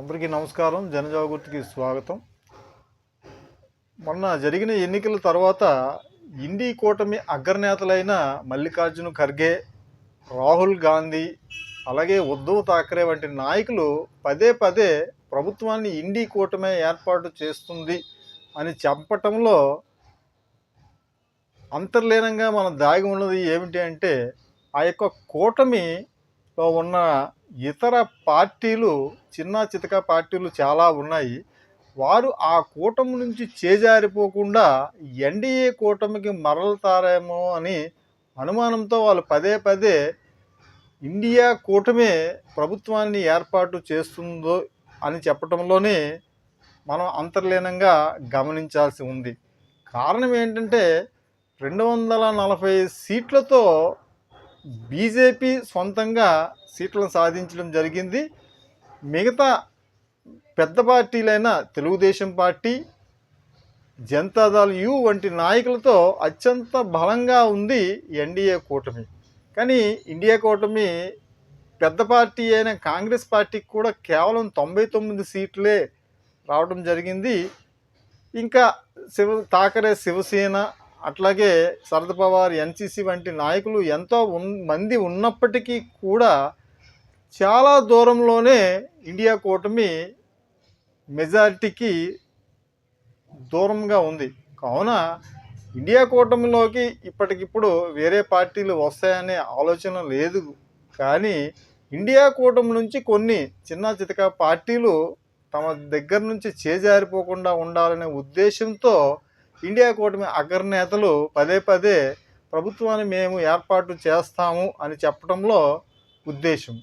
అందరికీ నమస్కారం. జనజాగృతికి స్వాగతం. మొన్న జరిగిన ఎన్నికల తర్వాత ఇండి కూటమి అగ్రనేతలైన మల్లికార్జున ఖర్గే రాహుల్ గాంధీ అలాగే ఉద్ధవ్ థాక్రే వంటి నాయకులు పదే పదే ప్రభుత్వాన్ని ఇండి కూటమే ఏర్పాటు చేస్తుంది అని చెప్పటంలో అంతర్లీనంగా మనం దాగి ఉన్నది ఏమిటి అంటే ఆ యొక్క కూటమిలో ఉన్న ఇతర పార్టీలు చిన్న చితక పార్టీలు చాలా ఉన్నాయి. వారు ఆ కూటమి నుంచి చేజారిపోకుండా ఎన్డీఏ కూటమికి మరలుతారేమో అని అనుమానంతో వాళ్ళు పదే పదే ఇండియా కూటమే ప్రభుత్వాన్ని ఏర్పాటు చేస్తుందో అని చెప్పటంలోనే మనం అంతర్లీనంగా గమనించాల్సి ఉంది. కారణం ఏంటంటే రెండు వందల నలభై సీట్లతో బీజేపీ సొంతంగా సీట్లను సాధించడం జరిగింది. మిగతా పెద్ద పార్టీలైన తెలుగుదేశం పార్టీ జనతాదళ యు వంటి నాయకులతో అత్యంత బలంగా ఉంది ఎన్డీఏ కూటమి. కానీ ఇండియా కూటమి పెద్ద పార్టీ అయిన కాంగ్రెస్ పార్టీకి కూడా కేవలం తొంభై తొమ్మిది సీట్లే రావడం జరిగింది. ఇంకా శివ తాకరే శివసేన అట్లాగే శరద్ పవార్ ఎన్సీసీ వంటి నాయకులు ఎంతో ఉన్ మంది ఉన్నప్పటికీ కూడా చాలా దూరంలోనే ఇండియా కూటమి మెజారిటీకి దూరంగా ఉంది. కావున ఇండియా కూటమిలోకి ఇప్పటికిప్పుడు వేరే పార్టీలు వస్తాయనే ఆలోచన లేదు. కానీ ఇండియా కూటమి నుంచి కొన్ని చిన్న చితక పార్టీలు తమ దగ్గర నుంచి చేజారిపోకుండా ఉండాలనే ఉద్దేశంతో ఇండియా కూటమి అగ్రనేతలు పదే పదే ప్రభుత్వాన్ని మేము ఏర్పాటు చేస్తాము అని చెప్పడంలో ఉద్దేశం.